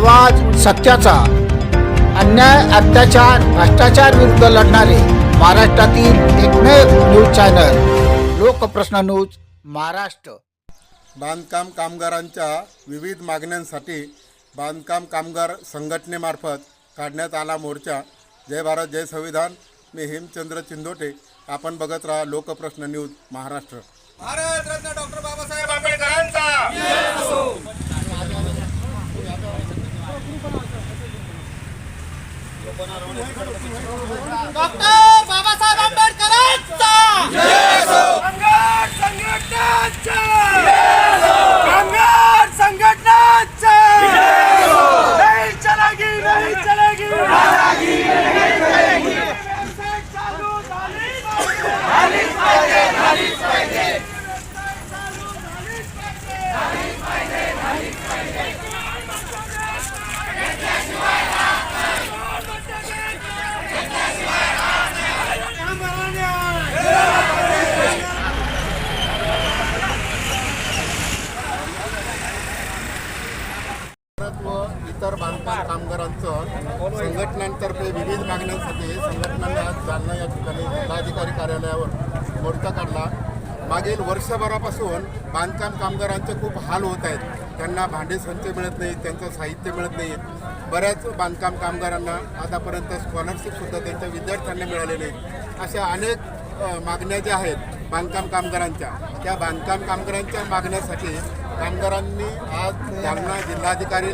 आवाज सत्याचा. अन्याय अत्याचार भ्रष्टाचार विरुद्ध लढणारे महाराष्ट्रातील एकमेव news channel Lokprashna news Maharashtra. बांधकाम कामगारांच्या विविध मागण्यांसाठी बांधकाम कामगार संघटनेमार्फत काढण्यात आला मोर्चा. जय भारत जय संविधान. मी हेमचंद्र चिंदोटे. आपण बघत राहा लोकप्रश्न न्यूज महाराष्ट्र. भारत रत्न डॉक्टर बाबासाहेब आंबेडकरांचा. डॉक्टर बाबासाहेब आंबेडकरांचा कामगार संघटनाचा कामगार संघटनाचा नहीं चलेगी नहीं चलेगी चालू झाली भारत व इतर बांधकाम कामगारांचं संघटनांतर्फे विविध मागण्यांसाठी संघटनांना आज जालना या ठिकाणी जिल्हाधिकारी कार्यालयावर मोर्चा काढला. मागील वर्षभरापासून बांधकाम कामगारांचे खूप हाल होत आहेत. त्यांना भांडे संच मिळत नाहीत त्यांचं साहित्य मिळत नाही बऱ्याच बांधकाम कामगारांना आतापर्यंत स्कॉलरशिपसुद्धा त्यांच्या विद्यार्थ्यांना मिळालेले नाही अशा अनेक मागण्या ज्या आहेत बांधकाम कामगारांच्या त्या बांधकाम कामगारांच्या मागण्यासाठी कामगारांनी आज जालना जिल्हाधिकारी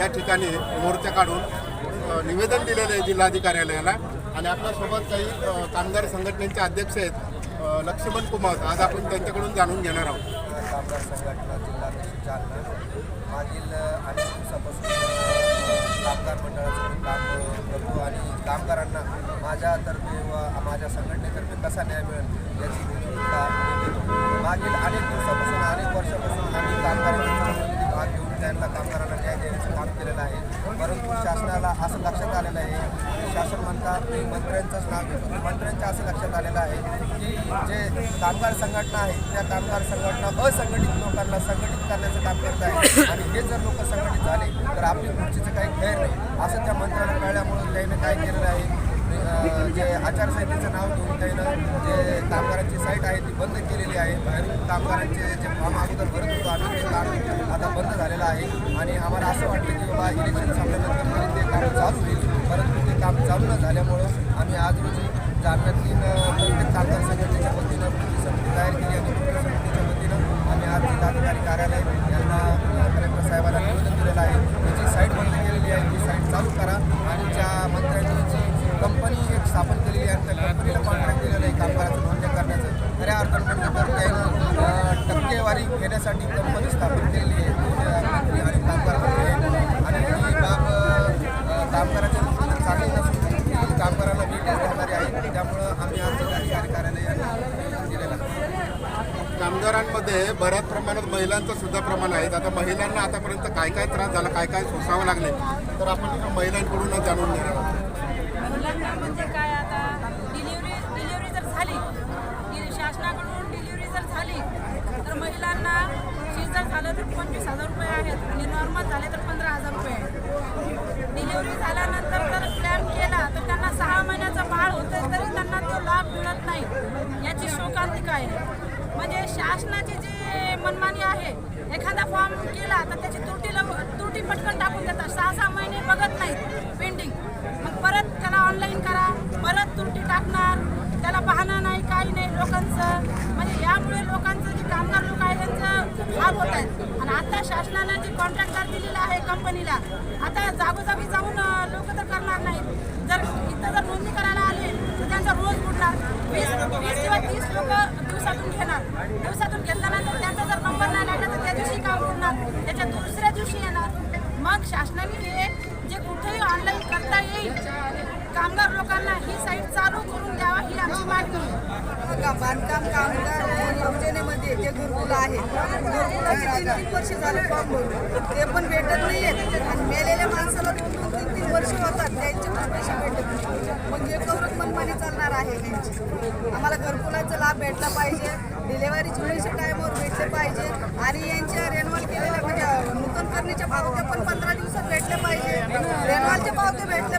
या ठिकाणी मोर्चा काढून निवेदन दिलेलं आहे जिल्हाधिकार्यालयाला आणि आपल्यासोबत काही कामगार संघटनेचे अध्यक्ष आहेत लक्ष्मण कुमार. आज आपण त्यांच्याकडून जाणून घेणार आहोत. कामगार संघटना जिल्हाध्यक्ष जालना. मागील अनेक दिवसापासून कामगार मंडळाचं काम अ, करतो आणि कामगारांना माझ्यातर्फे व माझ्या संघटनेतर्फे कसा न्याय मिळेल याची भूमिका मागील अनेक दिवसापासून अनेक वर्षापासून आम्ही कामगारांना त्यांना कामगारांना न्याय देण्याचं काम केलेलं आहे. परंतु शासनाला असं लक्षात आलेलं आहे शासन म्हणतात मी मंत्र्यांचंच नाव घेतो. मंत्र्यांचं असं लक्षात आलेलं आहे की जे कामगार संघटना आहे त्या कामगार संघटना असंघटित लोकांना संघटित करण्याचं काम करत आहे आणि हे जर लोक संघटित झाले तर आपली खुर्चीचं काही खेळ नाही. असं त्या मंत्र्यांना कळल्यामुळं त्याने काय केलेलं आहे जे आचारसंहितेचं नाव घेऊन त्यानं जे कामगारांची साईट आहे ती बंद केलेली आहे. बाहेरून कामगारांचे जे फॉर्म अगोदर भरत होतो आम्ही ते काम आता बंद झालेलं आहे. आणि आम्हाला असं वाटतं की बाबा इलेक्शन संपल्यानंतर तरी ते काम चालू होईल. परंतु ते काम चालू न झाल्यामुळं आम्ही आज रोजी जालन्यातील प्रत्येक कामगार संघटनेच्या वतीनं समिती तयार केली आणि कृती समितीच्या वतीनं आम्ही आज जिल्हाधिकारी कार्यालय यांना अं, कलेक्टर साहेबांना निवेदन दिलेलं आहे त्याची साईट बंद केलेली आहे ती साईट चालू करा आणि ज्या मंत्र्यांनी जी कंपनी एक स्थापन केलेली आहे कॉन्ट्रॅक्ट दिलेलं आहे कामगाराचं नोंदणी करण्याचं खऱ्या अर्थानं तर त्यानं टक्केवारी घेण्यासाठी कंपनी स्थापित केलेली आहे आणि कामगार आणि ही बाब अं, कामगाराच्या दृष्टीनं चांगली नसून ही कामगारांना वेगळीच राहणारी आहे त्यामुळं आम्ही आज जिल्हाधिकारी कार्यालय यांना कामगारांमध्ये बऱ्याच प्रमाणात महिलांचं सुद्धा प्रमाण आहे. आता महिलांना आतापर्यंत काय काय त्रास झाला काय काय सोसावं लागले तर आपण महिलांकडूनच जाणून घेणार आहोत मुलांना म्हणजे काय आता डिलिव्हरी डिलिव्हरी जर झाली डि- शासनाकडून डिलिव्हरी जर झाली तर महिलांना सीझर झालं तर पंचवीस हजार रुपये आहेत आणि नॉर्मल झाले तर पंधरा हजार रुपये आहेत डिलिव्हरी झाल्यानंतर जर प्लॅन केला तर त्यांना सहा महिन्याचं बाळ होतं तरी त्यांना तो लाभ मिळत नाही. याची शोकांतिका आहे? म्हणजे शासनाची जी मनमानी आहे एखादा फॉर्म केला तर त्याची त्रुटीला त्रुटी पटकन टाकून देतात. सहा सहा महिने बघत नाहीत पेंडिंग मग परत त्याला ऑनलाईन करा परत त्रुटी टाकणार त्याला पाहणं नाही काही नाही लोकांचं. म्हणजे यामुळे लोकांचं जे कामगार लोक आहे त्यांचं खूप हाल होत आहेत. आणि आता शासनानं जे कॉन्ट्रॅक्टर दिलेलं आहे कंपनीला आता जागोजागी जाऊन लोक तर करणार नाहीत. जर इथं जर नोंदणी करायला आले तर त्यांचा रोज बुडणार. वीस वीस किंवा तीस लोक दिवसातून घेणार. दिवसातून घेतल्यानंतर त्यांचा जर नंबर नाही लागला तर त्या दिवशी काम होणार त्याच्या दुसऱ्या दिवशी येणार. मग शासनाने हे जे कुठेही ऑनलाईन करता येईल कामगार लोकांना ही साईट चालू करून द्यावा ही आमची मागणी बांधकाम कामगार योजनेमध्ये जे घरकुल आहे. घरकुलाचे तीन तीन वर्ष झाले फॉर्म भरून. ते पण भेटत नाही आहेत आणि मेलेल्या माणसाला दोन दोन तीन तीन वर्ष होतात. त्यांचे पण पैसे भेटत नाही मग हे करून मनमानी चालणार आहे त्यांची आम्हाला घरकुलाचा लाभ भेटला पाहिजे. डिलेव्हरी पैसे टायमावर भेटले पाहिजे. आणि यांच्या रेन्युअल केलेल्या म्हणजे नूतन करणीच्या पावत्या पण पंधरा दिवसात भेटल्या पाहिजे. रेनवॉलच्या पावत्या भेटल्या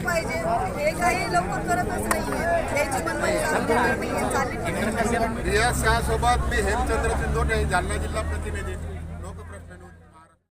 काही लवकर करतच नाहीये. त्याची मनमानी चालू करत नाहीये. चालली पण नाही. रियाज शहासोबत मी हेमचंद्र चिंदोटे जालना जिल्हा प्रतिनिधी.